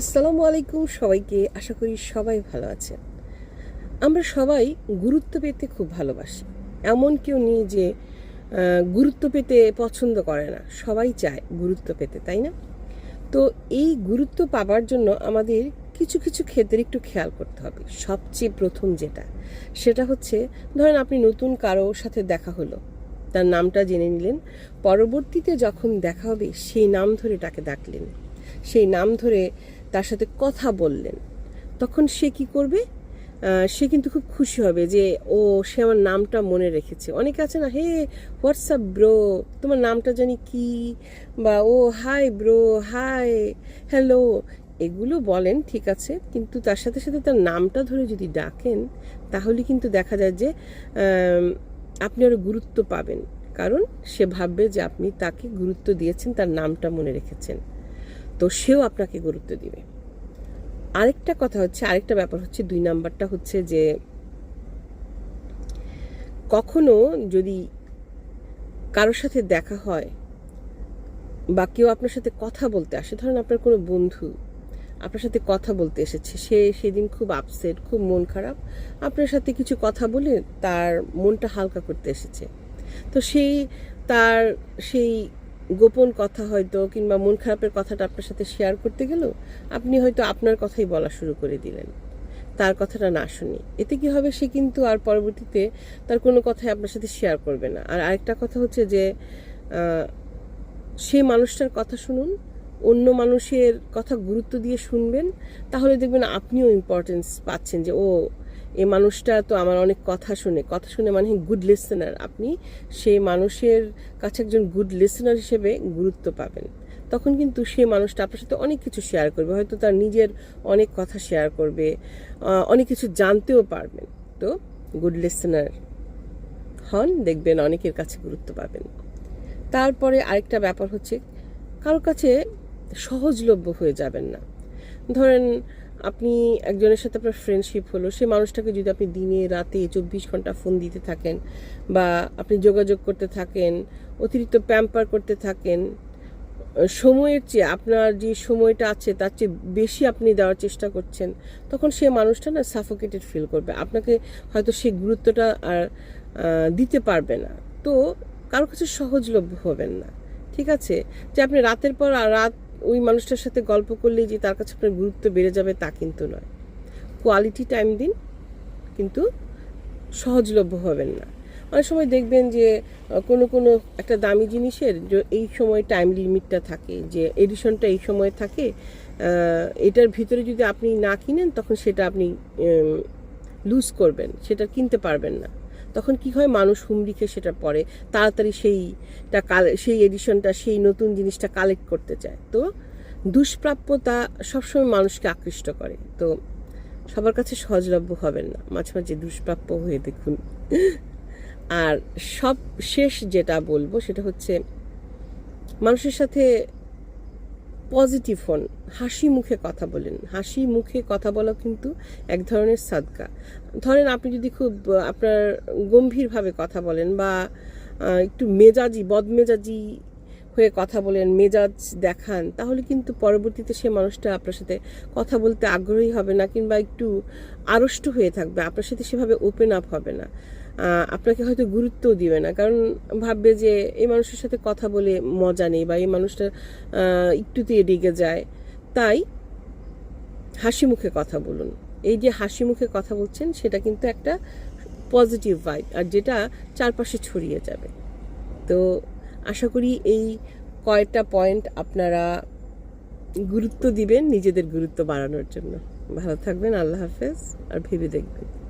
আসসালামু আলাইকুম সবাইকে, আশা করি সবাই ভালো আছেন। আমরা সবাই গুরুত্ব পেতে খুব ভালোবাসি। এমন কেউ নেই যে গুরুত্ব পেতে পছন্দ করে না। সবাই চায় গুরুত্ব পেতে, তাই না? তো এই গুরুত্ব পাবার জন্য আমাদের কিছু কিছু ক্ষেত্রে একটু খেয়াল করতে হবে। সবচেয়ে প্রথম যেটা, সেটা হচ্ছে, ধরেন আপনি নতুন কারও সাথে দেখা হলো, তার নামটা জেনে নিলেন। পরবর্তীতে যখন দেখা হবে, সেই নাম ধরে তাকে ডাকলেন। সেই নাম ধরে তার সাথে কথা বললেন। তখন সে কি করবে? সে কিন্তু খুব খুশি হবে যে, ও, সে আমার নামটা মনে রেখেছে। অনেকে আছে না, হে, হোয়াটসঅ্যাপ ব্রো, তোমার নামটা জানি কি? বা, ও, হাই ব্রো, হাই, হ্যালো। এগুলো বলেন, ঠিক আছে, কিন্তু তার সাথে সাথে তার নামটা ধরে যদি ডাকেন, তাহলে কিন্তু দেখা যায় যে আপনি আরও গুরুত্ব পাবেন। কারণ সে ভাববে যে, আপনি তাকে গুরুত্ব দিয়েছেন, তার নামটা মনে রেখেছেন। তো সেও আপনাকে গুরুত্ব দিবে। আরেকটা কথা হচ্ছে, আরেকটা ব্যাপার হচ্ছে, দুই নাম্বারটা হচ্ছে যে, কখনো যদি কারোর সাথে দেখা হয় বা কেউ আপনার সাথে কথা বলতে আসে, ধরেন আপনার কোনো বন্ধু আপনার সাথে কথা বলতে এসেছে, সে সেদিন খুব আপসেট খুব মন খারাপ, আপনার সাথে কিছু কথা বলে তার মনটা হালকা করতে এসেছে। তো সেই তার সেই গোপন কথা হয়তো কিংবা মন খারাপের কথাটা আপনার সাথে শেয়ার করতে গেল আপনি হয়তো আপনার কথাই বলা শুরু করে দিলেন। তার কথাটা না শুনি। এতে কি হবে সে কিন্তু আর পরবর্তীতে তার কোনো কথাই আপনার সাথে শেয়ার করবে না। আর আরেকটা কথা হচ্ছে যে সেই মানুষটার কথা শুনুন, অন্য মানুষের কথা গুরুত্ব দিয়ে শুনবেন, তাহলে দেখবেন আপনিও ইম্পর্টেন্স পাচ্ছেন যে, ও এই মানুষটা তো আমার অনেক কথা শুনে কথা শুনে মানে গুড লিসেনার আপনি সেই মানুষের কাছে একজন গুড লিসেনার হিসেবে গুরুত্ব পাবেন। তখন কিন্তু সেই মানুষটা আপনার সাথে অনেক কিছু শেয়ার করবে, হয়তো তার নিজের অনেক কথা শেয়ার করবে অনেক কিছু জানতেও পারবেন। তো গুড লিসেনার হন, দেখবেন অনেকের কাছে গুরুত্ব পাবেন। তারপরে আরেকটা ব্যাপার হচ্ছে কারোর কাছে সহজলভ্য হয়ে যাবেন না। ধরেন আপনি একজনের সাথে আপনার ফ্রেন্ডশিপ হলো, সেই মানুষটাকে যদি আপনি দিনে, রাতে চব্বিশ ঘণ্টা ফোন দিতে থাকেন বা আপনি যোগাযোগ করতে থাকেন, অতিরিক্ত প্যাম্পার করতে থাকেন, সময়ের চেয়ে আপনার যে সময়টা আছে তার চেয়ে বেশি আপনি দেওয়ার চেষ্টা করছেন, তখন সে মানুষটা না সাফোকেটেড ফিল করবে। আপনাকে হয়তো সেই গুরুত্বটা আর দিতে পারবে না। তো কারোর কাছে সহজলভ্য হবেন না। ঠিক আছে? যে আপনি রাতের পর, রাত ওই মানুষটার সাথে গল্প করলেই যে তার কাছে আপনার গুরুত্ব বেড়ে যাবে তা কিন্তু নয়। কোয়ালিটি টাইম দিন কিন্তু সহজলভ্য হবেন না। অনেক সময় দেখবেন যে কোনো কোনো একটা দামি জিনিসের যে এই সময় টাইম লিমিটটা থাকে, যে এডিশনটা এই সময় থাকে এটার ভিতরে যদি আপনি না কিনেন, তখন সেটা আপনি লুজ করবেন, সেটা কিনতে পারবেন না। তখন কি হয়? মানুষ হুমড়ি খেয়ে সেটা পড়ে তাড়াতাড়ি সেইটা কাল, সেই এডিশনটা সেই নতুন জিনিসটা কালেক্ট করতে চায়। তো দুষ্প্রাপ্যতা সবসময় মানুষকে আকৃষ্ট করে। তো সবার কাছে সহজলভ্য হবেন না। মাঝে মাঝে দুষ্প্রাপ্য হয়ে দেখুন। আর সব শেষ যেটা বলব সেটা হচ্ছে মানুষের সাথে পজিটিভ হন। হাসি মুখে কথা বলেন। হাসি মুখে কথা বলা কিন্তু এক ধরনের সাদকা ধরেন আপনি যদি খুব, আপনার গম্ভীরভাবে কথা বলেন বা একটু মেজাজি, বদমেজাজি হয়ে কথা বলেন, মেজাজ দেখান, তাহলে কিন্তু পরবর্তীতে সে মানুষটা আপনার সাথে কথা বলতে আগ্রহী হবে না কিংবা একটু আড়ষ্ট হয়ে থাকবে, আপনার সাথে সেভাবে ওপেন আপ হবে না। আপনাকে হয়তো গুরুত্বও দিবে না, কারণ ভাববে যে এই মানুষের সাথে কথা বলে মজা নেই বা এই মানুষটা একটুতেই রেগে যায়। তাই হাসি মুখে কথা বলুন। এই যে হাসি মুখে কথা বলছেন, সেটা কিন্তু একটা পজিটিভ ভাইব আর যেটা চারপাশে ছড়িয়ে যাবে। তো আশা করি এই কয়েকটা পয়েন্ট আপনারা গুরুত্ব দিবেন নিজেদের গুরুত্ব বাড়ানোর জন্য। ভালো থাকবেন, আল্লাহ হাফেজ, আর ভেবে দেখবেন।